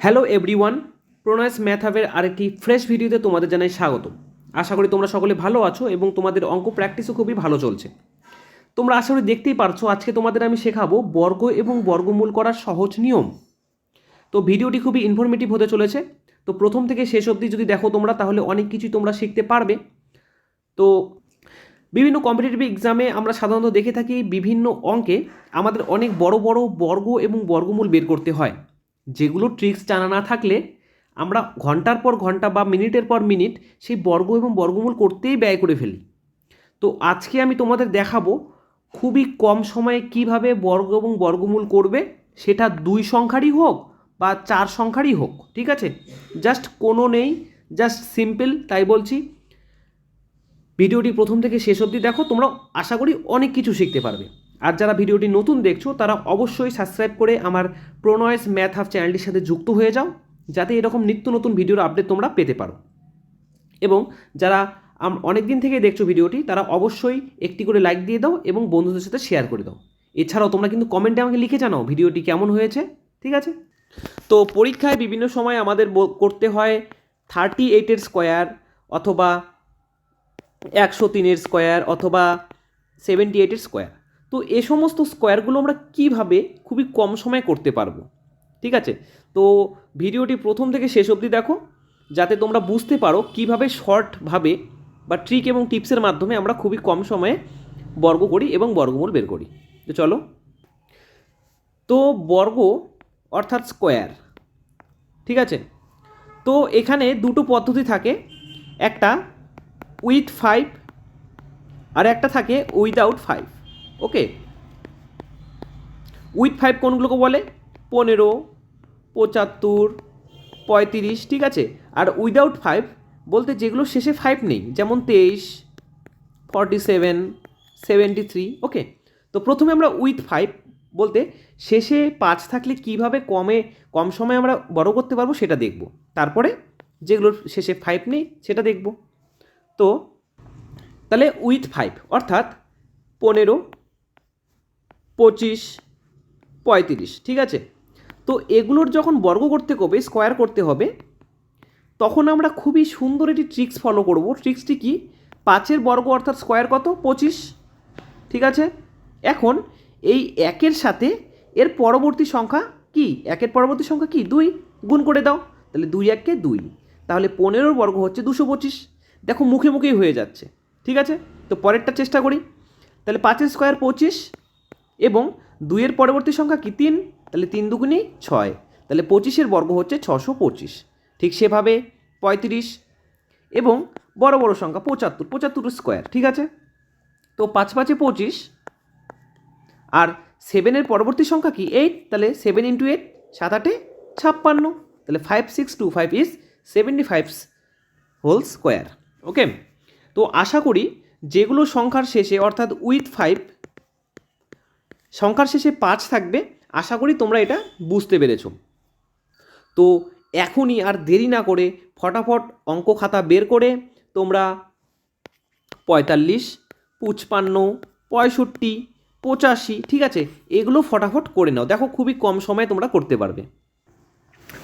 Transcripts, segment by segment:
Hello everyone, প্রণয়স math হাবের আরেকটি fresh ভিডিওতে তোমাদের জানাই স্বাগত আশা করি তোমরা সকলে ভালো আছো এবং তোমাদের অঙ্ক প্র্যাকটিসও খুবই ভালো চলছে। তোমরা আশা করি দেখতেই পারছ, আজকে তোমাদের আমি শেখাবো বর্গ এবং বর্গমূল করার সহজ নিয়ম। তো ভিডিওটি খুবই ইনফরমেটিভ হতে চলেছে। তো প্রথম থেকে শেষ অবধি যদি দেখো তোমরা, তাহলে অনেক কিছুই তোমরা শিখতে পারবে। তো বিভিন্ন কম্পিটিটিভ এক্সামে আমরা সাধারণত দেখে থাকি বিভিন্ন অঙ্কে আমাদের অনেক বড় বড় বর্গ এবং বর্গমূল বের করতে হয়। যেগুলো ট্রিক্স জানা না থাকলে আমরা ঘণ্টার পর ঘণ্টা বা মিনিটের পর মিনিট সেই বর্গ এবং বর্গমূল করতেই ব্যয় করে ফেলি। তো আজকে আমি তোমাদের দেখাবো খুবই কম সময়ে কীভাবে বর্গ এবং বর্গমূল করবে, সেটা দুই সংখ্যারই হোক বা চার সংখ্যারই হোক, ঠিক আছে? জাস্ট কোনো নেই জাস্ট সিম্পল তাই বলছি। ভিডিওটি প্রথম থেকে শেষ অবধি দেখো তোমরা আশা করি অনেক কিছু শিখতে পারবে। আর যারা ভিডিওটি নতুন দেখছ, তারা অবশ্যই সাবস্ক্রাইব করে আমার প্রনয়েস ম্যাথ হাফ চ্যানেলটির সাথে যুক্ত হয়ে যাও, যাতে এরকম নিত্য নতুন ভিডিওর আপডেট তোমরা পেতে পারো। এবং যারা অনেক দিন থেকে দেখছ ভিডিওটি, তারা অবশ্যই একটি করে লাইক দিয়ে দাও এবং বন্ধুদের সাথে শেয়ার করে দাও। এছাড়াও তোমরা কিন্তু কমেন্টে আমাকে লিখে জানাও ভিডিওটি কেমন হয়েছে, ঠিক আছে? তো পরীক্ষায় বিভিন্ন সময় আমাদের করতে হয় থার্টি এইটের স্কোয়ার অথবা একশো তিনের স্কোয়ার অথবা সেভেন্টি এইটের স্কোয়ার তো এ সমস্ত স্কোয়ারগুলো আমরা কীভাবে খুবই কম সময়ে করতে পারব? ঠিক আছে? তো ভিডিওটি প্রথম থেকে শেষ অবধি দেখো, যাতে তোমরা বুঝতে পারো কীভাবে শর্টভাবে বা ট্রিক এবং টিপসের মাধ্যমে আমরা খুবই কম সময়ে বর্গ করি এবং বর্গমূল বের করি। তো চলো। তো বর্গ অর্থাৎ স্কোয়ার। ঠিক আছে? তো এখানে দুটো পদ্ধতি থাকে, একটা উইথ ফাইভ আর একটা থাকে without five. Okay with five কোনগুলোকে বলে? পনেরো, পঁচাত্তর, পঁয়ত্রিশ, ঠিক আছে? আর উইদাউট ফাইভ বলতে যেগুলো শেষে ফাইভ নেই, যেমন তেইশ forty seven seventy three okay তো প্রথমে আমরা উইথ ফাইভ বলতে শেষে পাঁচ থাকলে কীভাবে কমে, কম সময়ে আমরা বড় করতে পারব সেটা দেখব। তারপরে যেগুলোর শেষে ফাইভ নেই সেটা দেখব। তো তাহলে উইথ ফাইভ অর্থাৎ পনেরো পঁচিশ, পঁয়ত্রিশ, ঠিক আছে? তো এগুলোর যখন বর্গ করতে হবে, স্কোয়ার করতে হবে, তখন আমরা খুবই সুন্দর একটি ট্রিক্স ফলো করব। ট্রিক্সটি কি? পাঁচের বর্গ অর্থাৎ স্কোয়ার কত? পঁচিশ, ঠিক আছে? এখন এই একের সাথে এর পরবর্তী সংখ্যা কি? একের পরবর্তী সংখ্যা কি? দুই, গুণ করে দাও। তাহলে দুই এককে দুই। তাহলে পনেরোর বর্গ হচ্ছে দুশো পঁচিশ। দেখো মুখে মুখেই হয়ে যাচ্ছে, ঠিক আছে? তো পরেরটা চেষ্টা করি। তাহলে পাঁচের স্কোয়ার পঁচিশ এবং দুইয়ের পরবর্তী সংখ্যা কি? তিন। তাহলে তিন দুগুণি ছয়। তাহলে পঁচিশের বর্গ হচ্ছে ছশো পঁচিশ। ঠিক সেভাবে পঁয়ত্রিশ এবং বড় বড় সংখ্যা পঁচাত্তর। পঁচাত্তর স্কোয়ার ঠিক আছে? তো পাঁচ পাঁচে পঁচিশ। আর সেভেনের পরবর্তী সংখ্যা কি? এইট তাহলে সেভেন ইন্টু এইট সাত আটে ছাপ্পান্ন। তাহলে five six two five is seventy five whole square okay তো আশা করি যেগুলো সংখ্যার শেষে, অর্থাৎ উইথ ফাইভ সংখ্যার শেষে পাঁচ থাকবে। আশা করি তোমরা এটা বুঝতে পেরেছ। তো এখনই আর দেরি না করে ফটাফট অঙ্ক খাতা বের করে তোমরা পঁয়তাল্লিশ, পুচপান্ন, পঁয়ষট্টি, পঁচাশি, ঠিক আছে, এগুলো ফটাফট করে নাও। দেখো খুবই কম সময়ে তোমরা করতে পারবে।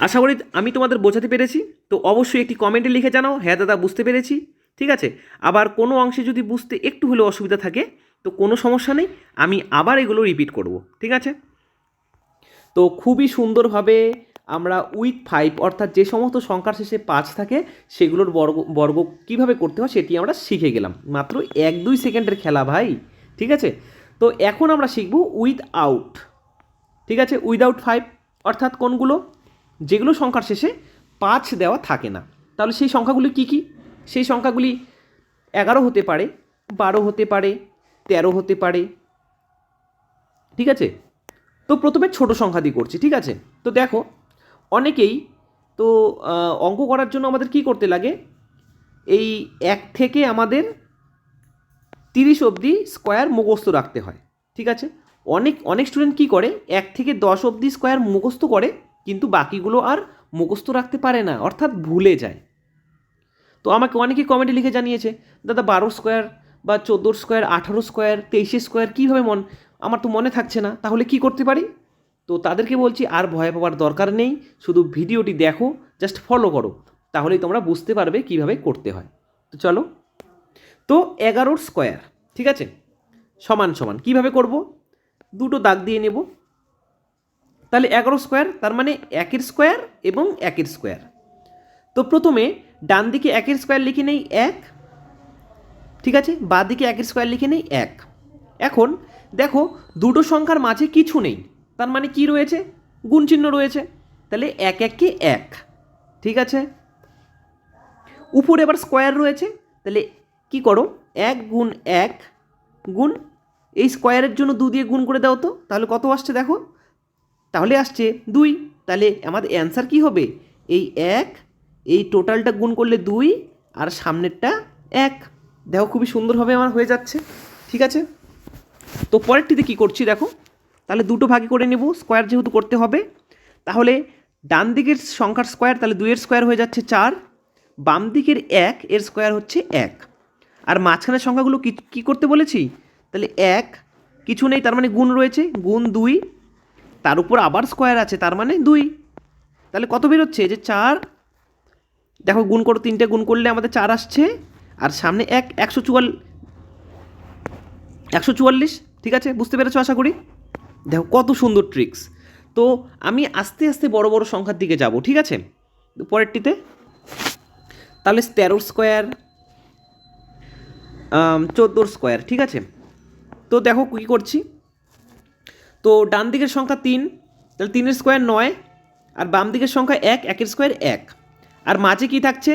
আশা করি আমি তোমাদের বোঝাতে পেরেছি। তো অবশ্যই একটি কমেন্টে লিখে জানাও হ্যাঁ দাদা, বুঝতে পেরেছি, ঠিক আছে? আবার কোনো অংশে যদি বুঝতে একটু হলেও অসুবিধা থাকে তো কোনো সমস্যা নেই, আমি আবার এগুলো রিপিট করব, ঠিক আছে? তো খুবই সুন্দরভাবে আমরা উইথ ফাইভ অর্থাৎ যে সমস্ত সংখ্যার শেষে পাঁচ থাকে, সেগুলোর বর্গ বর্গ কীভাবে করতে হয় সেটি আমরা শিখে গেলাম। মাত্র এক দুই সেকেন্ডের খেলা ভাই, ঠিক আছে? তো এখন আমরা শিখব উইথ আউট ঠিক আছে? উইদাউট ফাইভ অর্থাৎ কোনগুলো? যেগুলো সংখ্যার শেষে পাঁচ দেওয়া থাকে না। তাহলে সেই সংখ্যাগুলি কী কী? সেই সংখ্যাগুলি এগারো হতে পারে, বারো হতে পারে তেরো হতে পারে। ঠিক আছে? তো প্রথমে ছোট সংখ্যা দিয়ে করছি, ঠিক আছে? তো দেখো, অনেকেই তো অঙ্ক করার জন্য আমাদের কি করতে লাগে? এই এক থেকে আমাদের তিরিশ অবধি স্কোয়ার মুখস্থ রাখতে হয়, ঠিক আছে? অনেক অনেক স্টুডেন্ট কি করে? এক থেকে দশ অবধি স্কোয়ার মুখস্থ করে, কিন্তু বাকিগুলো আর মুখস্থ রাখতে পারে না, অর্থাৎ ভুলে যায়। তো আমাকে অনেকে কমেন্টে লিখে জানিয়েছে, দাদা বারো স্কোয়ার বা চোদ্দোর স্কোয়ার আঠারো স্কোয়ার তেইশে স্কোয়ার কীভাবে মন আমার তো মনে থাকছে না, তাহলে কি করতে পারি? তো তাদেরকে বলছি, আর ভয় পাওয়ার দরকার নেই, শুধু ভিডিওটি দেখো জাস্ট ফলো করো, তাহলেই তোমরা বুঝতে পারবে কীভাবে করতে হয়। তো চলো। তো এগারোর স্কোয়ার ঠিক আছে? সমান সমান, কীভাবে করব? দুটো দাগ দিয়ে নেব। তাহলে এগারো স্কোয়ার তার মানে একের স্কোয়ার এবং একের স্কোয়ার তো প্রথমে ডান দিকে একের স্কোয়ার লিখে নেই, এক ঠিক আছে? বাঁ দিকে একের স্কোয়ার লিখে নেই, এক। এখন দেখো, দুটো সংখ্যার মাঝে কিছু নেই। তার মানে কি রয়েছে? গুণ চিহ্ন রয়েছে। তাহলে এক এককে এক। ঠিক আছে? উপরে এবার স্কোয়ার রয়েছে। তাহলে কি করো? এক গুণ এক গুণ এই স্কোয়ারের জন্য দু দিয়ে গুণ করে দাও তো। তাহলে কত আসছে দেখো? তাহলে আসছে দুই। তাহলে আমাদের অ্যান্সার কি হবে? এই এক, এই টোটালটা গুণ করলে দুই, আর সামনেরটা এক। দেখো খুবই সুন্দরভাবে আমার হয়ে যাচ্ছে। ঠিক আছে? তো পরেরটিতে কি করছি দেখো? তাহলে দুটো ভাগে করে নেব স্কোয়ার যেহেতু করতে হবে। তাহলে ডান দিকের সংখ্যার স্কোয়ার তাহলে দুইয়ের স্কোয়ার হয়ে যাচ্ছে চার, বাম দিকের এক, এর স্কোয়ার হচ্ছে এক। আর মাঝখানের সংখ্যাগুলো কি, কী করতে বলেছি? তাহলে এক, কিছু নেই, তার মানে গুণ রয়েছে, গুণ দুই। তার উপর আবার স্কোয়ার আছে, তার মানে দুই। তাহলে কত বেরোচ্ছে? যে চার। দেখো, গুণ করো, তিনটে গুণ করলে আমাদের চার আসছে। আর সামনে এক একশো চুয়াল, একশো চুয়াল্লিশ, ঠিক আছে? বুঝতে পেরেছ আশা করি? দেখো, কত সুন্দর ট্রিক্স তো আমি আস্তে আস্তে বড় বড় সংখ্যার দিকে যাব, ঠিক আছে? পরেরটিতে। তাহলে তেরোর স্কোয়ার চোদ্দোর স্কোয়ার ঠিক আছে? তো দেখো কী করছি? তো ডান দিকের সংখ্যা তিন, তাহলে তিনের স্কোয়ার নয়, আর বাম দিকের সংখ্যা এক, একের স্কোয়ার এক। আর মাঝে কি থাকছে?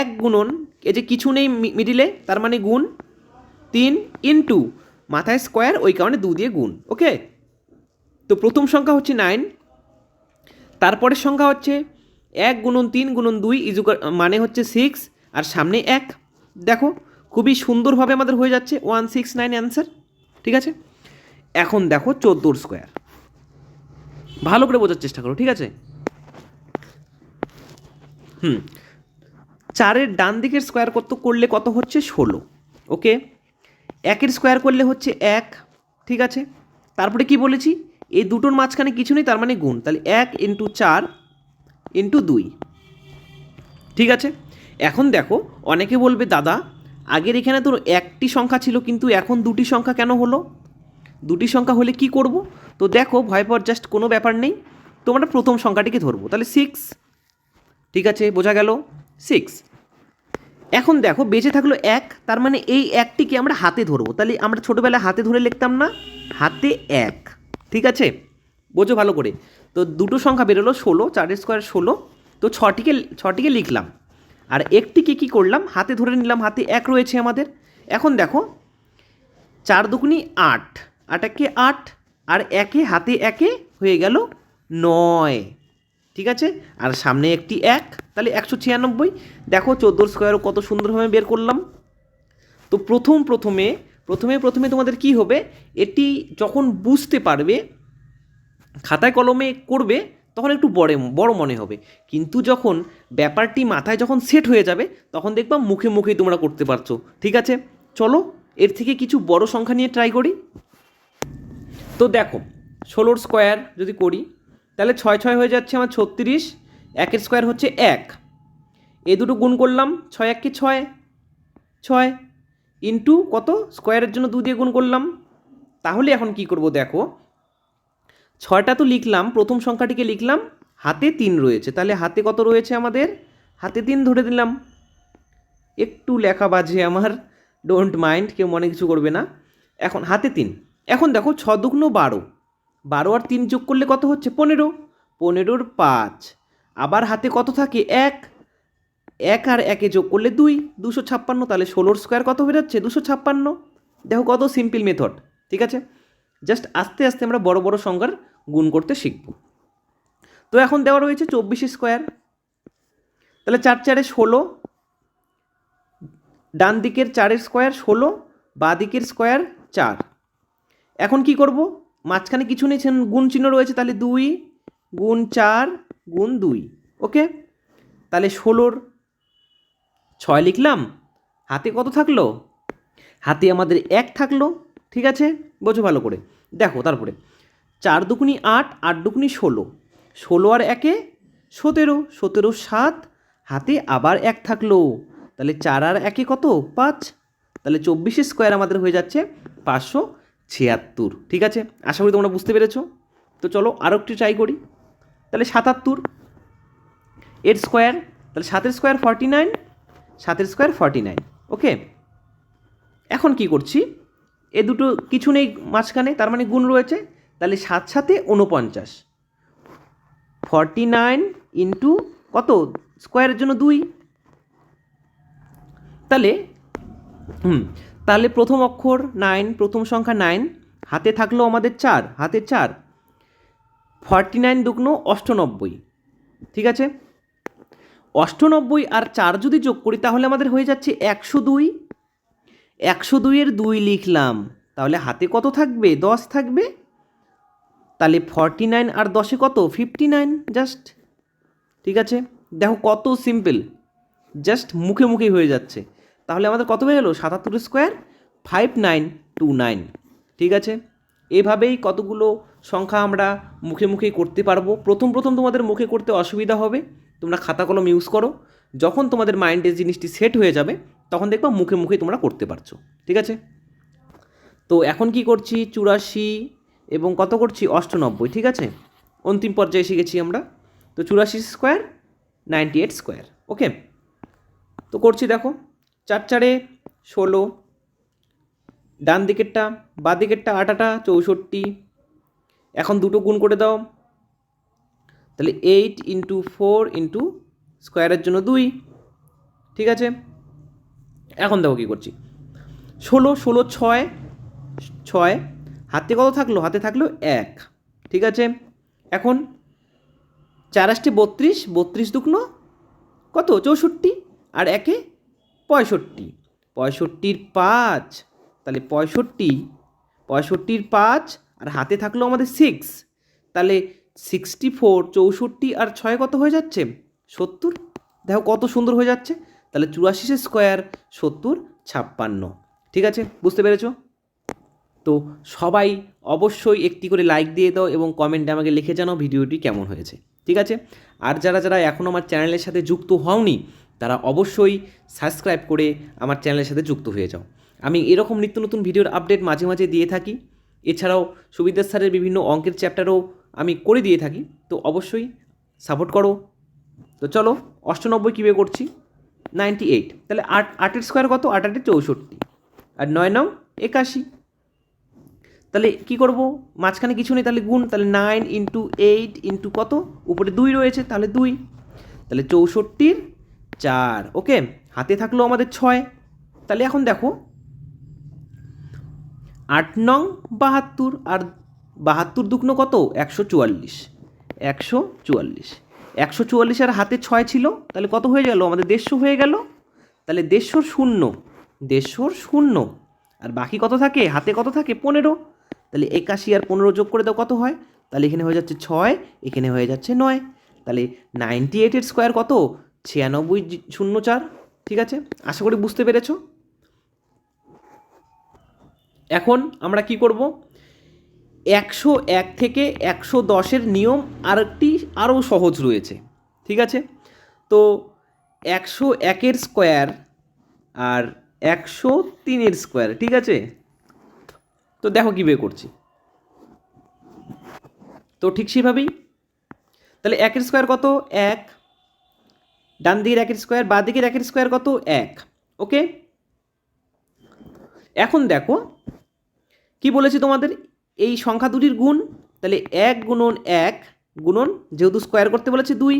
এক গুণন এই যে কিছু নেই মিডিলে, তার মানে গুণ তিন ইন্টু মাথায় স্কোয়ার ওই কারণে দু দিয়ে গুণ, ওকে? তো প্রথম সংখ্যা হচ্ছে নাইন তারপরের সংখ্যা হচ্ছে এক গুণন তিন গুণন দুই ইজুকার মানে হচ্ছে সিক্স আর সামনে এক। দেখো, খুবই সুন্দরভাবে আমাদের হয়ে যাচ্ছে ওয়ান সিক্স নাইন অ্যান্সার ঠিক আছে? এখন দেখো চোদ্দোর স্কোয়ার ভালো করে বোঝার চেষ্টা করো, ঠিক আছে? হুম চারের ডান দিকের স্কোয়ার কত করলে কত হচ্ছে? ষোলো। ওকে? একের স্কোয়ার করলে হচ্ছে এক, ঠিক আছে? তারপরে কি বলেছি? এই দুটোর মাঝখানে কিছু নেই, তার মানে গুণ। তাহলে এক ইন্টু চার ইন্টু দুই। ঠিক আছে? এখন দেখো, অনেকে বলবে, দাদা, আগের এখানে তো একটি সংখ্যা ছিল, কিন্তু এখন দুটি সংখ্যা কেন হলো? দুটি সংখ্যা হলে কি করব? তো দেখো ভয় পর জাস্ট কোনো ব্যাপার নেই। তোমরা প্রথম সংখ্যাটিকে ধরবো। তাহলে সিক্স ঠিক আছে? বোঝা গেল? সিক্স। এখন দেখো, বেঁচে থাকল এক, তার মানে এই একটিকে আমরা হাতে ধরবো। তাহলে আমরা ছোটোবেলায় হাতে ধরে লিখতাম না? হাতে এক। ঠিক আছে? বোঝো ভালো করে। তো দুটো সংখ্যা বেরোলো ষোলো, চারের স্কোয়ার ষোলো। তো ছটিকে ছটিকে লিখলাম। আর একটিকে কি করলাম? হাতে ধরে নিলাম, হাতে এক রয়েছে আমাদের। এখন দেখো, চার দুগুনি আট। আট একে আট, আর একে হাতে একে হয়ে গেল নয়। ঠিক আছে? আর সামনে একটি এক, তাহলে একশো ছিয়ানব্বই। দেখো চোদ্দোর স্কোয়ারও কত সুন্দরভাবে বের করলাম। তো প্রথম প্রথমে প্রথমে প্রথমে তোমাদের কি হবে? এটি যখন বুঝতে পারবে, খাতায় কলমে করবে, তখন একটু বড় বড় মনে হবে। কিন্তু যখন ব্যাপারটি মাথায় যখন সেট হয়ে যাবে, তখন দেখবা মুখে মুখেই তোমরা করতে পারছ। ঠিক আছে? চলো, এর থেকে কিছু বড় সংখ্যা নিয়ে ট্রাই করি। তো দেখো, ষোলোর স্কোয়ার যদি করি তাহলে ছয় ছয় হয়ে যাচ্ছে আমার ছত্রিশ, একের স্কোয়ার হচ্ছে এক। এ দুটো গুণ করলাম, ছয় এককে ছয়? ছয় ইন্টু কত? স্কোয়ারের জন্য দু দিয়ে গুণ করলাম। তাহলে এখন কি করব দেখো? ছয়টা তো লিখলাম, প্রথম সংখ্যাটিকে লিখলাম, হাতে তিন রয়েছে। তাহলে হাতে কত রয়েছে আমাদের? হাতে তিন ধরে দিলাম। একটু লেখা বাজে আমার ডোন্ট মাইন্ড কেউ মনে কিছু করবে না। এখন হাতে তিন। এখন দেখো, ছ দুগুণ বারো। বারো আর তিন যোগ করলে কত হচ্ছে? পনেরো। পনেরোর পাঁচ। আবার হাতে কত থাকে? এক। এক আর একে যোগ করলে দুই। দুশো ছাপ্পান্ন, তাহলে ষোলোর স্কোয়ার কত হয়ে যাচ্ছে দুশো ছাপ্পান্ন। দেখো কত সিম্পল মেথড ঠিক আছে? জাস্ট আস্তে আস্তে আমরা বড় বড় সংখ্যার গুণ করতে শিখব। তো এখন দেওয়া রয়েছে চব্বিশ স্কোয়ার তাহলে চার চারে ষোলো। ডান দিকের চারের স্কোয়ার ষোলো, বা দিকের স্কোয়ার চার। এখন কি করব? মাঝখানে কিছু নেই গুণ চিহ্ন রয়েছে, তাহলে দুই, গুণ চার, গুণ দুই, ওকে? তাহলে ষোলোর ছয় লিখলাম, হাতে কত থাকল? হাতে আমাদের এক থাকল, ঠিক আছে? বোঝো ভালো করে। দেখো, তারপরে, চার দুকুনি আট আট দুকুনি ষোলো ষোলো আর একে সতেরো সতেরো সাত, হাতে আবার এক থাকল, তাহলে চার আর একে কত? পাঁচ, তাহলে চব্বিশে স্কোয়ার আমাদের হয়ে যাচ্ছে পাঁচশো ছিয়াত্তর, ঠিক আছে? আশা করি তোমরা বুঝতে পেরেছ। তো চলো আরও একটু ট্রাই করি। তাহলে সাতাত্তর, এর স্কোয়ার তাহলে সাতের স্কোয়ার ফর্টি নাইন সাতের স্কোয়ার ফর্টি নাইন ওকে এখন কি করছি? এ দুটো কিছু নেই মাঝখানে, তার মানে গুণ রয়েছে, তাহলে সাত সাথে উনপঞ্চাশ ফর্টি নাইন ইন্টু কত স্কোয়ারের জন্য দুই। তাহলে, হুম তাহলে প্রথম অক্ষর নাইন প্রথম সংখ্যা নাইন হাতে থাকল আমাদের চার, হাতে চার। ফর্টি নাইন দুগ্ন অষ্টনব্বই, ঠিক আছে? অষ্টনব্বই আর চার যদি যোগ করি, তাহলে আমাদের হয়ে যাচ্ছে একশো দুই। একশো দুইয়ের দুই লিখলাম, তাহলে হাতে কত থাকবে? দশ থাকবে। তাহলে ফর্টি নাইন আর দশে কত? ফিফটি নাইন জাস্ট ঠিক আছে? দেখো কত সিম্পল জাস্ট মুখে মুখেই হয়ে যাচ্ছে। তাহলে আমাদের কত হয়ে গেলো? সাতাত্তর square five nine two nine ঠিক আছে? এভাবেই কতগুলো সংখ্যা আমরা মুখে মুখে করতে পারব। প্রথম প্রথম তোমাদের মুখে করতে অসুবিধা হবে। তোমরা খাতা কলম ইউজ করো। যখন তোমাদের মাইন্ডে জিনিসটি সেট হয়ে যাবে, তখন দেখবা মুখে মুখেই তোমরা করতে পারছ। ঠিক আছে? তো এখন কি করছি? চুরাশি এবং কত করছি? অষ্টানব্বই। ঠিক আছে? অন্তিম পর্যায়ে এসে গেছি আমরা। তো চুরাশি square ninety eight square okay তো করছি দেখো। চার চারে ষোলো, ডান দিকেরটা, বা দিকেরটা আটাটা, চৌষট্টি। এখন দুটো গুণ করে দাও। তাহলে এইট ইন্টু ফোর ইন্টু স্কোয়ারের জন্য দুই। ঠিক আছে? এখন দেখো কী করছি। ষোলো ষোলো, ছয় ছয়, হাতে কত থাকল? হাতে থাকল এক। ঠিক আছে? এখন চার আসটি বত্রিশ বত্রিশ দুগ্ন কত? চৌষট্টি। আর একে পঁয়ষট্টি। পঁয়ষট্টির পাঁচ, তাহলে পঁয়ষট্টি, পঁয়ষট্টির পাঁচ আর হাতে থাকল আমাদের সিক্স তাহলে সিক্সটি ফোর চৌষট্টি আর ছয় কত হয়ে যাচ্ছে? সত্তর। দেখো কত সুন্দর হয়ে যাচ্ছে। তাহলে চুরাশি স্কোয়ার সত্তর, ছাপ্পান্ন। ঠিক আছে? বুঝতে পেরেছ? তো সবাই অবশ্যই একটি করে লাইক দিয়ে দাও এবং কমেন্টে আমাকে লিখে জানাও ভিডিওটি কেমন হয়েছে। ঠিক আছে? আর যারা যারা এখনও আমার চ্যানেলের সাথে যুক্ত হওনি তারা অবশ্যই সাবস্ক্রাইব করে আমার চ্যানেলের সাথে যুক্ত হয়ে যাও। আমি এরকম নিত্য নতুন ভিডিওর আপডেট মাঝে মাঝে দিয়ে থাকি। এছাড়াও সুবিদার স্যারের বিভিন্ন অঙ্কের চ্যাপ্টারও আমি করে দিয়ে থাকি। তো অবশ্যই সাপোর্ট করো। তো চলো, অষ্টানব্বই কীভাবে করছি? নাইনটি এইট তাহলে আট, আটের স্কোয়ার কত? আট আটের চৌষট্টি। আর নয় নং একাশি। তাহলে কি করব? মাঝখানে কিছু নেই, তাহলে গুণ, তাহলে নাইন ইন্টু এইট ইন্টু কত? উপরে দুই রয়েছে, তাহলে দুই। তাহলে চৌষট্টির চার। ওকে, হাতে থাকল আমাদের ছয়। তাহলে এখন দেখো, আট নং বাহাত্তর, আর বাহাত্তর দুগ্ন কত? একশো চুয়াল্লিশ। একশো চুয়াল্লিশ। একশো চুয়াল্লিশ আর হাতে ছয় ছিল, তাহলে কত হয়ে গেল? আমাদের দেড়শো হয়ে গেল। তাহলে দেড়শোর শূন্য দেড়শোর শূন্য। আর বাকি কত থাকে? হাতে কত থাকে? পনেরো। তাহলে একাশি আর পনেরো যোগ করে দাও কত হয়? তাহলে এখানে হয়ে যাচ্ছে ছয়, এখানে হয়ে যাচ্ছে নয়। তাহলে নাইনটি এইটের স্কোয়ার কত? ছিয়ানব্বই শূন্য চার, ঠিক আছে? আশা করি বুঝতে পেরেছ? এখন আমরা কি করব? একশো এক থেকে একশো দশের নিয়ম আরেকটি আরও সহজ রয়েছে, ঠিক আছে? তো একশো একের স্কোয়ার আর একশো তিনের স্কোয়ার, ঠিক আছে? তো দেখো কী বের করছি। তো ঠিক সেভাবেই। তাহলে একের স্কোয়ার কত? এক ডান দিকের একের স্কোয়ার বাঁ দিকের একের স্কোয়ার কত? এক। ওকে এখন দেখো, কি বলেছি তোমাদের? এই সংখ্যা দুটির গুণ, তাহলে এক গুণন এক গুণন যেহেতু স্কোয়ার করতে বলেছে দুই,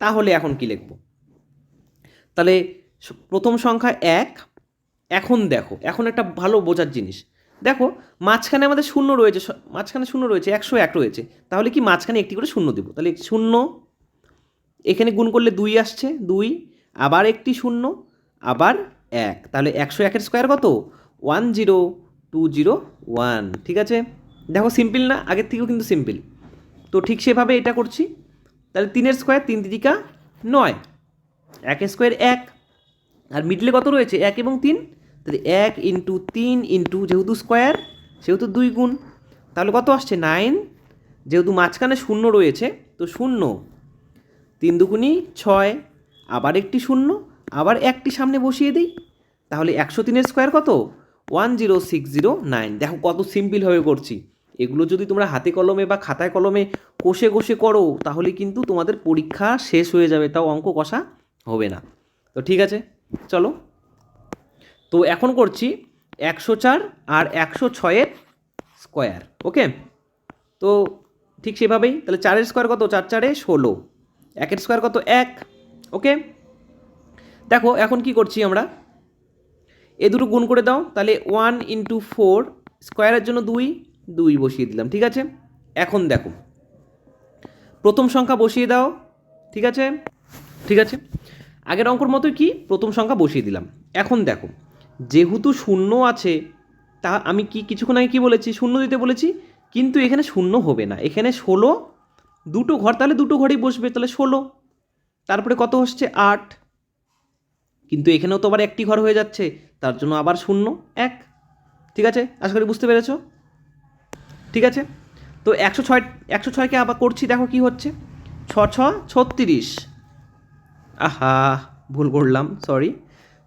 তাহলে এখন কি লিখব? তাহলে প্রথম সংখ্যা এক, এখন দেখো, এখন একটা ভালো বোঝার জিনিস। দেখো, মাঝখানে আমাদের শূন্য রয়েছে মাঝখানে শূন্য রয়েছে, একশো এক রয়েছে, তাহলে কি মাঝখানে একটি করে শূন্য দেবো? তাহলে শূন্য এখানে গুণ করলে দুই আসছে, দুই, আবার একটি শূন্য, আবার এক। তাহলে একশো একের স্কোয়ার কত? One zero, two zero, one. ঠিক আছে? দেখো সিম্পল না, আগের থেকেও কিন্তু সিম্পল। তো ঠিক সেভাবে এটা করছি। তাহলে তিনের স্কোয়ার তিন তিরিকা নয়। একের স্কোয়ার এক। আর মিডলে কত রয়েছে? এক এবং তিন। তাহলে এক ইন্টু তিন ইন্টু যেহেতু স্কোয়ার, সেহেতু দুই গুণ। তাহলে কত আসছে? নাইন। যেহেতু মাঝখানে শূন্য রয়েছে, তো শূন্য। তিন দুগুনি ছয়, আবার একটি শূন্য, আবার একটি সামনে বসিয়ে দিই। তাহলে একশো তিনের স্কোয়ার কত? One zero six zero nine. দেখো কত সিম্পলভাবে করছি। এগুলো যদি তোমরা হাতে কলমে বা খাতায় কলমে কষে কষে করো, তাহলে কিন্তু তোমাদের পরীক্ষা শেষ হয়ে যাবে, তাও অঙ্ক কষা হবে না। তো ঠিক আছে, চলো। তো এখন করছি একশো চার আর একশো ছয়ের স্কোয়ার, ওকে? তো ঠিক সেভাবেই, তাহলে চারের স্কোয়ার কত? চার চারে ষোলো। একের স্কোয়ার কত? এক। ওকে? দেখো, এখন কি করছি আমরা? এ দুটো গুণ করে দাও, তাহলে ওয়ান ইন্টু ফোর স্কোয়ারের জন্য দুই দুই বসিয়ে দিলাম, ঠিক আছে? এখন দেখো, প্রথম সংখ্যা বসিয়ে দাও, ঠিক আছে? ঠিক আছে? আগের অঙ্কর মতোই কি? প্রথম সংখ্যা বসিয়ে দিলাম। এখন দেখো, যেহেতু শূন্য আছে, তা আমি কি কিছুক্ষণ আগে কী বলেছি? শূন্য দিতে বলেছি, কিন্তু এখানে শূন্য হবে না। এখানে ষোলো দুটো ঘর, তাহলে দুটো ঘরেই বসবে, তাহলে ষোলো। তারপরে কত হচ্ছে? আট। কিন্তু এখানেও তো আবার একটি ঘর হয়ে যাচ্ছে, তার জন্য আবার শূন্য, এক। ঠিক আছে? আশা করি বুঝতে পেরেছ? ঠিক আছে? তো একশো ছয়, একশো ছয়কে আবার করছি, দেখো কি হচ্ছে। ছ ছ, ছত্রিশ। আহা, ভুল করলাম সরি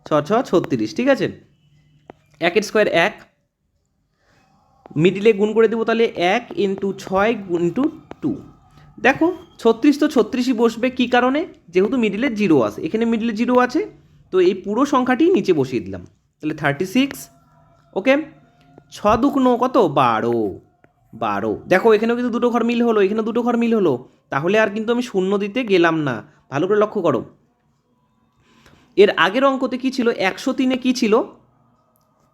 ছ ছ, ছত্রিশ, ঠিক আছে? একের স্কোয়ার এক। মিডিলে গুণ করে দেবো তাহলে এক ইন্টু ছয় ইন্টু টু। দেখো, ছত্রিশ তো ছত্রিশই বসবে, কী কারণে? যেহেতু মিডিলে জিরো আছে। এখানে মিডিলে জিরো আছে, তো এই পুরো সংখ্যাটি নিচে বসিয়ে দিলাম। তাহলে থার্টি সিক্স ওকে ছ দুগুণ কত? বারো। বারো। দেখো, এখানেও কিন্তু দুটো ঘর মিল হলো এখানে দুটো ঘর মিল হলো। তাহলে আর কিন্তু আমি শূন্য দিতে গেলাম না। ভালো করে লক্ষ্য করো। এর আগের অঙ্কতে কী ছিল? একশো তিনে কী ছিল?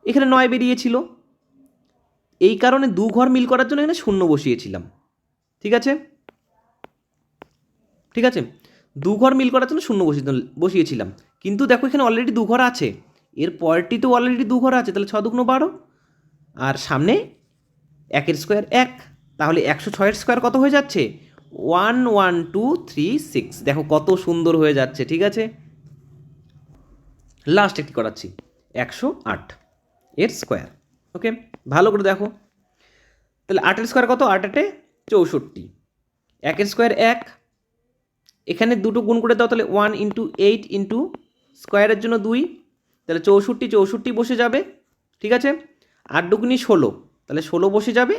এখানে নয় বেরিয়েছিল। এই কারণে দু ঘর মিল করার জন্য এখানে শূন্য বসিয়েছিলাম। ঠিক আছে? ঠিক আছে? দু ঘর মিল করার জন্য শূন্য বসিয়ে বসিয়েছিলাম। কিন্তু দেখো এখানে অলরেডি দু ঘর আছে। এর পরেরটি তো অলরেডি দু ঘর আছে, তাহলে ছ দুগুণ বারো। আর সামনে একের স্কোয়ার এক। তাহলে একশো ছয়ের স্কোয়ার কত হয়ে যাচ্ছে? One one two three six দেখো কত সুন্দর হয়ে যাচ্ছে, ঠিক আছে? লাস্ট একটি করাচ্ছি। একশো আট এর স্কোয়ার ওকে ভালো করে দেখো। তাহলে আটের স্কোয়ার কত? আট আটে চৌষট্টি। একের স্কোয়ার এক। এখানে দুটো গুণ করে দাও, তাহলে ওয়ান ইন্টু এইট ইন্টু স্কোয়ারের জন্য দুই, তাহলে চৌষট্টি চৌষট্টি বসে যাবে, ঠিক আছে? আট দুগুনি ষোলো, তাহলে ষোলো বসে যাবে,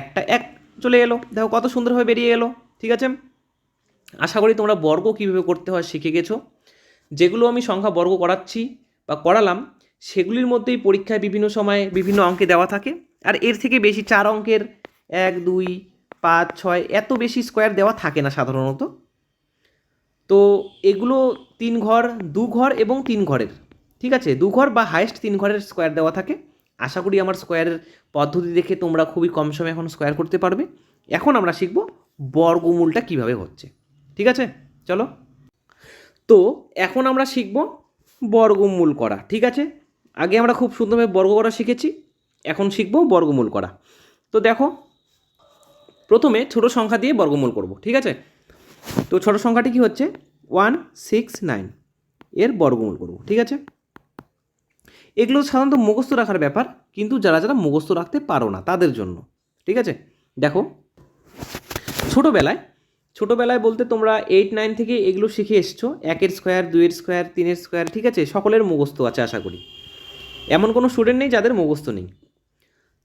একটা এক চলে এলো, দেখো কত সুন্দরভাবে বেরিয়ে এলো ঠিক আছে? আশা করি তোমরা বর্গ কীভাবে করতে হয় শিখে গেছো। যেগুলো আমি সংখ্যা বর্গ করাচ্ছি বা করালাম, সেগুলির মধ্যেই পরীক্ষায় বিভিন্ন সময়ে বিভিন্ন অঙ্কে দেওয়া থাকে, আর এর থেকে বেশি চার অঙ্কের এক, দুই, পাঁচ, ছয়, এত বেশি স্কোয়ার দেওয়া থাকে না সাধারণত। তো এগুলো তিন ঘর, দু ঘর এবং তিন ঘরের, ঠিক আছে? দু ঘর বা হাইয়েস্ট তিন ঘরের স্কোয়ার দেওয়া থাকে। আশা করি আমার স্কোয়ারের পদ্ধতি দেখে তোমরা খুবই কম সময়ে এখন স্কোয়ার করতে পারবে। এখন আমরা শিখব বর্গমূলটা কীভাবে হচ্ছে, ঠিক আছে? চলো। তো এখন আমরা শিখব বর্গমূল করা, ঠিক আছে? আগে আমরা খুব সুন্দরভাবে বর্গ করা শিখেছি, এখন শিখব বর্গমূল করা। তো দেখো, প্রথমে ছোট সংখ্যা দিয়ে বর্গমূল করব, ঠিক আছে? তো ছোট সংখ্যাটি কি হচ্ছে? ওয়ান সিক্স নাইন এর বর্গমূল করব, ঠিক আছে? এগুলো সাধারণত মুখস্থ রাখার ব্যাপার, কিন্তু যারা যারা মুখস্থ রাখতে পারো না, তাদের জন্য, ঠিক আছে? দেখো, ছোটোবেলায় ছোটোবেলায় বলতে তোমরা এইট নাইন থেকে এগুলো শিখে এসছো, একের স্কোয়ার দুইয়ের স্কোয়ার তিনের স্কোয়ার ঠিক আছে? সকলের মুখস্থ আছে, আশা করি। এমন কোনো স্টুডেন্ট নেই যাদের মুখস্থ নেই।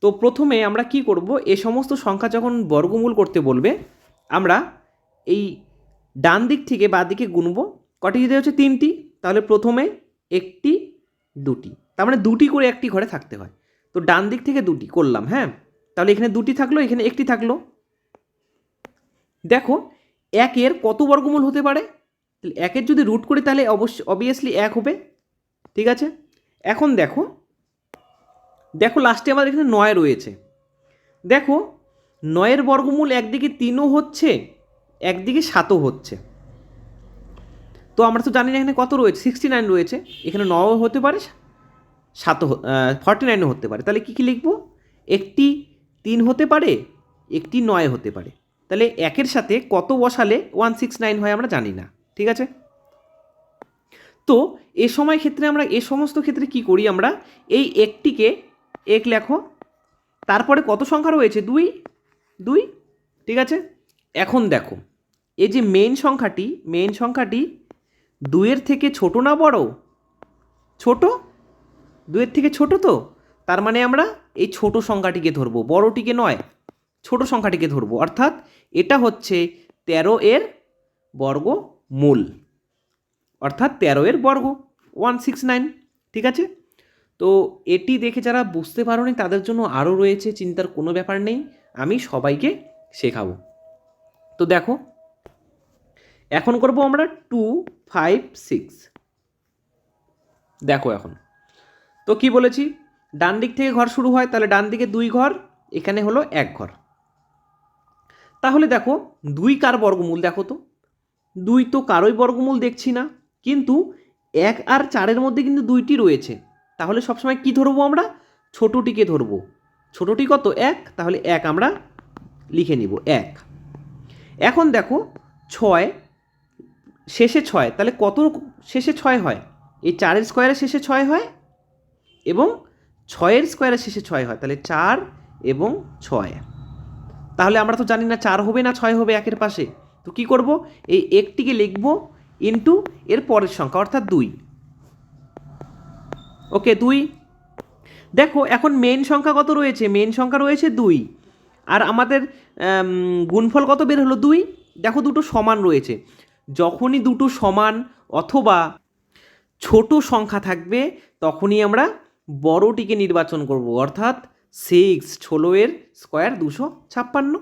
তো প্রথমে আমরা কি করব? এ সমস্ত সংখ্যা যখন বর্গমূল করতে বলবে, আমরা এই ডান দিক থেকে বাঁ দিকে গুনব। কটি যদি হচ্ছে তিনটি, তাহলে প্রথমে একটি, দুটি। তার মানে দুটি করে একটি ঘরে থাকতে হয়। তো ডান দিক থেকে দুটি করলাম হ্যাঁ? তাহলে এখানে দুটি থাকল, এখানে একটি থাকল। দেখো, একের কত বর্গমূল হতে পারে? তাহলে একের যদি রুট করি, তাহলে অবশ্যই অবভিয়াসলি এক হবে। ঠিক আছে? এখন দেখো দেখো লাস্টে আমাদের এখানে নয় রয়েছে। দেখো, নয়ের বর্গমূল একদিকে তিনও হচ্ছে একদিকে সাতও হচ্ছে। তো আমরা তো জানি না এখানে কত রয়েছে সিক্সটি নাইন রয়েছে, এখানে নও হতে পারে, সাতও ফর্টি নাইনও হতে পারে। তাহলে কী কী লিখব? একটি তিন হতে পারে, একটি নয় হতে পারে। তাহলে একের সাথে কত বসালে ওয়ান সিক্স নাইন হয় আমরা জানি না, ঠিক আছে? তো এ সময় ক্ষেত্রে আমরা এ সমস্ত ক্ষেত্রে কি করি আমরা? এই একটিকে এক লেখো, তারপরে কত সংখ্যা রয়েছে? দুই দুই, ঠিক আছে? এখন দেখো এই যে মেন সংখ্যাটি মেন সংখ্যাটি দুইয়ের থেকে ছোট না বড়? ছোট? দুইয়ের থেকে ছোট তো? তার মানে আমরা এই ছোট সংখ্যাটিকে ধরবো, বড়টিকে নয়, ছোট সংখ্যাটিকে ধরবো। অর্থাৎ এটা হচ্ছে তেরো এর বর্গ মূল অর্থাৎ তেরো এর বর্গ ওয়ান সিক্স নাইন ঠিক আছে? তো এটি দেখে যারা বুঝতে পারোনি, তাদের জন্য আরও রয়েছে, চিন্তার কোনো ব্যাপার নেই, আমি সবাইকে শেখাবো। তো দেখো এখন করব আমরা টু ফাইভ সিক্স দেখো এখন। তো কি বলেছি? ডান দিক থেকে ঘর শুরু হয়, তাহলে ডান দিকে দুই ঘর, এখানে হলো এক ঘর। তাহলে দেখো, দুই কার বর্গমূল দেখো তো। দুই তো কারোই বর্গমূল দেখছি না, কিন্তু এক আর চারের মধ্যে কিন্তু দুইটি রয়েছে। তাহলে সবসময় কি ধরবো আমরা? ছোটোটিকে ধরবো। ছোটোটি কত? এক। তাহলে এক আমরা লিখে নিব, এক। এখন দেখো, ছয় শেষে ছয় তাহলে কত শেষে ছয় হয়? এই চারের স্কোয়ারের শেষে ছয় হয় এবং ছয়ের স্কোয়ারের শেষে ছয় হয় তাহলে চার এবং ছয়। তাহলে আমরা তো জানি না চার হবে না ছয় হবে একের পাশে। তো কি করব? এই একটিকে লিখব ইন্টু এর পরের সংখ্যা অর্থাৎ দুই। ওকে দুই। দেখো এখন মেন সংখ্যা কত রয়েছে? মেন সংখ্যা রয়েছে দুই। আর আমাদের আম, গুণফল কত বের হলো? দুই। দেখো দুটো সমান রয়েছে। যখনই দুটো সমান অথবা ছোট সংখ্যা থাকবে, তখনই আমরা বড়টিকে নির্বাচন করব। অর্থাৎ সিক্স ষোলো এর স্কোয়ার দুশো ছাপ্পান্ন।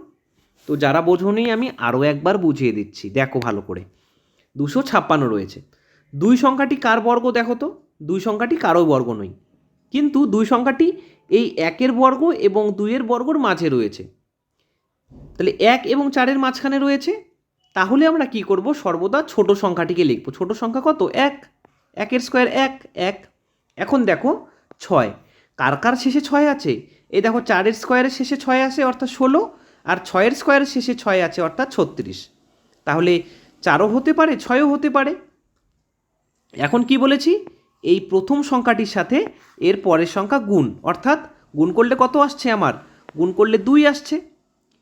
তো যারা বোঝোনি, আমি আরও একবার বুঝিয়ে দিচ্ছি। দেখো ভালো করে। দুশো ছাপ্পান্ন রয়েছে। দুই সংখ্যাটি কার বর্গ দেখো তো? দুই সংখ্যাটি কারও বর্গ নয়। কিন্তু দুই সংখ্যাটি এই একের বর্গ এবং দুইয়ের বর্গর মাঝে রয়েছে। তাহলে এক এবং চারের মাঝখানে রয়েছে। তাহলে আমরা কি করব? সর্বদা ছোট সংখ্যাটিকে লিখব। ছোট সংখ্যা কত? এক। একের স্কোয়ার এক এক। এখন দেখো, ছয়। কার কার শেষে ছয় আছে? এই দেখো, চারের স্কোয়ারের শেষে ছয় আছে, অর্থাৎ ষোলো। আর ছয়ের স্কোয়ারের শেষে ছয় আছে, অর্থাৎ ছত্রিশ। তাহলে চারও হতে পারে, ছয়ও হতে পারে। এখন কি বলেছি? এই প্রথম সংখ্যাটির সাথে এর পরের সংখ্যা গুণ। অর্থাৎ গুণ করলে কত আসছে আমার? গুণ করলে দুই আসছে।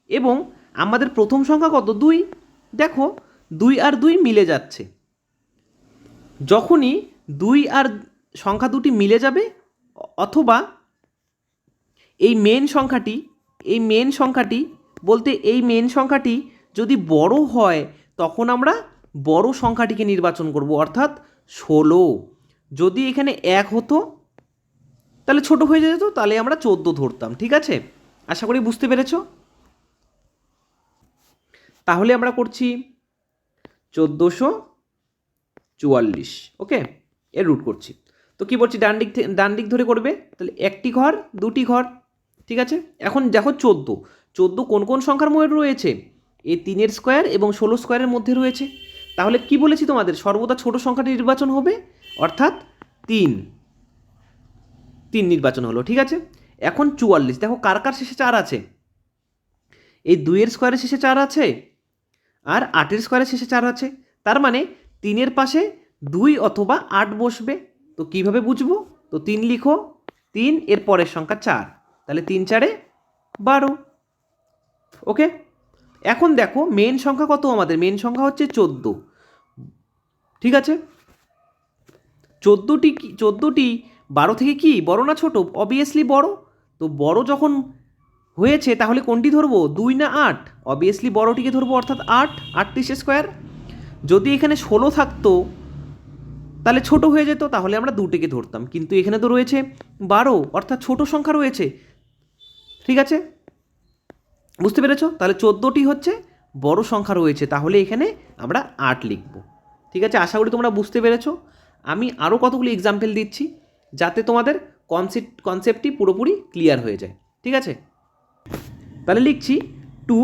এবং আমাদের প্রথম সংখ্যা কত? দুই। দেখো, দুই আর দুই মিলে যাচ্ছে। যখনই দুই আর সংখ্যা দুটি মিলে যাবে, অথবা এই মেন সংখ্যাটি, এই মেন সংখ্যাটি বলতে এই মেন সংখ্যাটি যদি বড় হয়, তখন আমরা বড় সংখ্যাটিকে নির্বাচন করব, অর্থাৎ ষোলো। যদি এখানে এক হতো, তাহলে ছোট হয়ে যেত, তাহলে আমরা চোদ্দ ধরতাম, ঠিক আছে? আশা করি বুঝতে পেরেছ? তাহলে আমরা করছি চোদ্দোশো চুয়াল্লিশ, ওকে? এর রুট করছি। তো কি বলছি? ডান দিক ডান দিক ধরে করবে? তাহলে একটি ঘর, দুটি ঘর, ঠিক আছে? এখন দেখো চোদ্দ। চোদ্দ কোন কোন সংখ্যার মধ্যে রয়েছে? এই তিনের স্কোয়ার এবং ষোলো স্কোয়ারের মধ্যে রয়েছে। তাহলে কি বলেছি তোমাদের? সর্বদা ছোট সংখ্যাটি নির্বাচন হবে, অর্থাৎ তিন। তিন নির্বাচন হলো, ঠিক আছে? এখন চুয়াল্লিশ। দেখো কার কার শেষে চার আছে? এই দুইয়ের স্কোয়ারের শেষে চার আছে? আর আটের স্কোয়ারের শেষে চার আছে। তার মানে তিনের পাশে দুই অথবা আট বসবে। তো কীভাবে বুঝব? তো তিন লিখো, তিন, এর পরের সংখ্যা চার। তাহলে তিন চারে বারো। ওকে? এখন দেখো মেন সংখ্যা কত আমাদের? মেন সংখ্যা হচ্ছে চোদ্দ। ঠিক আছে? চোদ্দোটি কি চোদ্দোটি বারো থেকে কি? বড় না ছোট? অবভিয়াসলি বড়। তো বড় যখন হয়েছে, তাহলে কোনটি ধরবো? দুই না আট? অবভিয়াসলি বড়টিকে ধরবো অর্থাৎ আট, আটত্রিশ স্কোয়ার যদি এখানে ষোলো থাকতো, তাহলে ছোট হয়ে যেত, তাহলে আমরা দুটিকে ধরতাম। কিন্তু এখানে তো রয়েছে বারো, অর্থাৎ ছোট সংখ্যা রয়েছে। ঠিক আছে? বুঝতে পেরেছ? তাহলে চোদ্দোটি হচ্ছে বড় সংখ্যা রয়েছে, তাহলে এখানে আমরা আট লিখব। ঠিক আছে? আশা করি তোমরা বুঝতে পেরেছ। আমি আরও কতগুলি এক্সাম্পল দিচ্ছি, যাতে তোমাদের কনসেপ্ট কনসেপ্টটি পুরোপুরি ক্লিয়ার হয়ে যায়। ঠিক আছে? তাহলে লিখছি two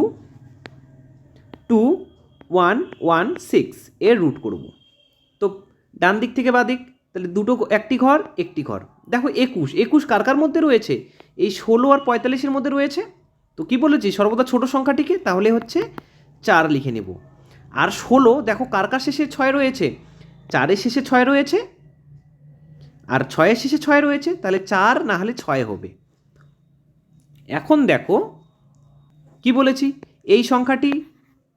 two, one one, six, এর রুট করব। তো ডান দিক থেকে বাদিক তাহলে দুটো একটি ঘর একটি ঘর। দেখো একুশ একুশ কার কার মধ্যে রয়েছে? এই ষোলো আর পঁয়তাল্লিশের মধ্যে রয়েছে। তো কি বলেছি? সর্বদা ছোট সংখ্যাটিকে, তাহলে হচ্ছে চার লিখে নেব। আর ষোলো, দেখো কার কার শেষে ছয় রয়েছে? চারের শেষে ছয় রয়েছে। আর ছয়ের শেষে ছয় রয়েছে, তাহলে চার না হলে ছয় হবে। এখন দেখো, কি বলেছি? এই সংখ্যাটি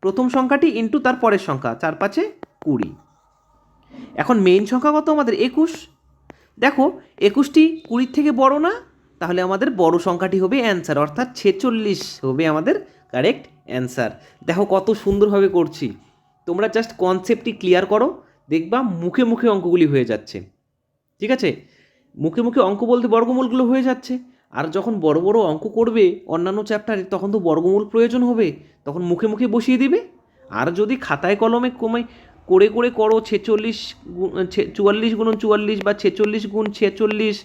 প্রথম সংখ্যাটি ইন্টু তার পরের সংখ্যা, চার পাঁচে কুড়ি। এখন মেইন সংখ্যা কত আমাদের? একুশ। দেখো, একুশটি কুড়ির থেকে বড় না, তাহলে আমাদের বড় সংখ্যাটি হবে অ্যান্সার অর্থাৎ ছেচল্লিশ হবে আমাদের কারেক্ট অ্যান্সার দেখো কত সুন্দরভাবে করছি। তোমরা জাস্ট কনসেপ্টটি ক্লিয়ার করো, দেখবা মুখে মুখে অঙ্কগুলি হয়ে যাচ্ছে। ঠিক আছে? মুখে মুখে অঙ্ক বলতে বর্গমূলগুলো হয়ে যাচ্ছে। আর যখন বড় বড় অঙ্ক করবে অন্যান্য চ্যাপ্টারে তখন তো বর্গমূল প্রয়োজন হবে। তখন মুখে মুখে বসিয়ে দিবে। আর যদি খাতায় কলমে কমে করে করে করো ছেচল্লিশ চুয়াল্লিশ গুণ চুয়াল্লিশ বা ছেচল্লিশ গুণ ছেচল্লিশ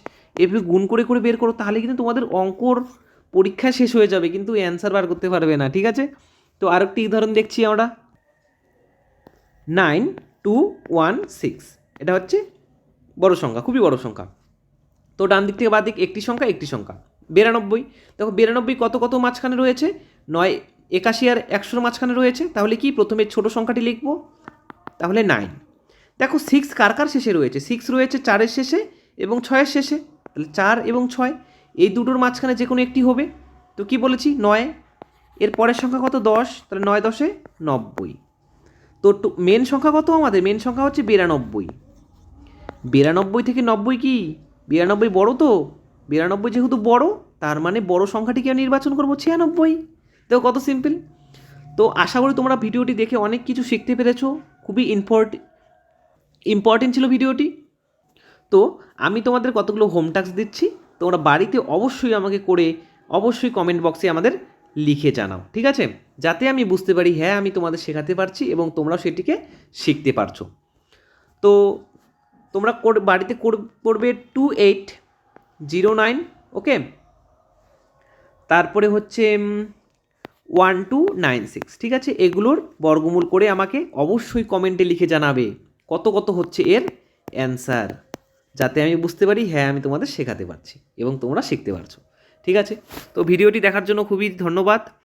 এভাবে গুণ করে করে বের করো, তাহলে কিন্তু তোমাদের অঙ্কর পরীক্ষা শেষ হয়ে যাবে, কিন্তু অ্যান্সার বার করতে পারবে না, ঠিক আছে? তো আরেকটি উদাহরণ দেখছি আমরা। নাইন টু ওয়ান সিক্স এটা হচ্ছে বড় সংখ্যা, খুবই বড় সংখ্যা। তো ডান দিক থেকে বাঁ দিক একটি সংখ্যা একটি সংখ্যা। বিরানব্বই, দেখো বিরানব্বই কত কত মাঝখানে রয়েছে? নয়, একাশি আর একশোর মাঝখানে রয়েছে। তাহলে কি? প্রথমে ছোট সংখ্যাটি লিখব। তাহলে নাইন দেখো সিক্স কার কার শেষে রয়েছে? সিক্স রয়েছে চারের শেষে এবং ছয়ের শেষে। তাহলে চার এবং ছয়, এই দুটোর মাঝখানে যে কোনো একটি হবে। তো কি বলেছি? নয়। এর পরের সংখ্যা কত? দশ। তাহলে নয় দশে নব্বই। তো মেন সংখ্যা কত আমাদের? মেন সংখ্যা হচ্ছে বিরানব্বই। বিরানব্বই থেকে নব্বই কি? বিরানব্বই বড় তো? বিরানব্বই যেহেতু বড়, তার মানে বড় সংখ্যাটিকে নির্বাচন করব ছিয়ানব্বই। তো কত সিম্পল তো আশা করি তোমরা ভিডিওটি দেখে অনেক কিছু শিখতে পেরেছ। খুবই ইম্পর্ট ইম্পর্টেন্ট ছিল ভিডিওটি। তো আমি তোমাদের কতগুলো হোম টাস্ক দিচ্ছি, তোমরা বাড়িতে অবশ্যই আমাকে করে অবশ্যই কমেন্ট বক্সে আমাদের লিখে জানাও, ঠিক আছে? যাতে আমি বুঝতে পারি হ্যাঁ আমি তোমাদের শেখাতে পারছি এবং তোমরাও সেটিকে শিখতে পারছ। তো তোমরা বাড়িতে কর- করবে two eight zero nine, okay? তারপরে হচ্ছে ওয়ান টু নাইন সিক্স, ঠিক আছে? এগুলোর বর্গমূল করে আমাকে অবশ্যই কমেন্টে লিখে জানাবে কত কত হচ্ছে এর অ্যান্সার, যাতে আমি বুঝতে পারি হ্যাঁ আমি তোমাদের শেখাতে পারছি এবং তোমরা শিখতে পারছ, ঠিক আছে? তো ভিডিওটি দেখার জন্য খুবই ধন্যবাদ।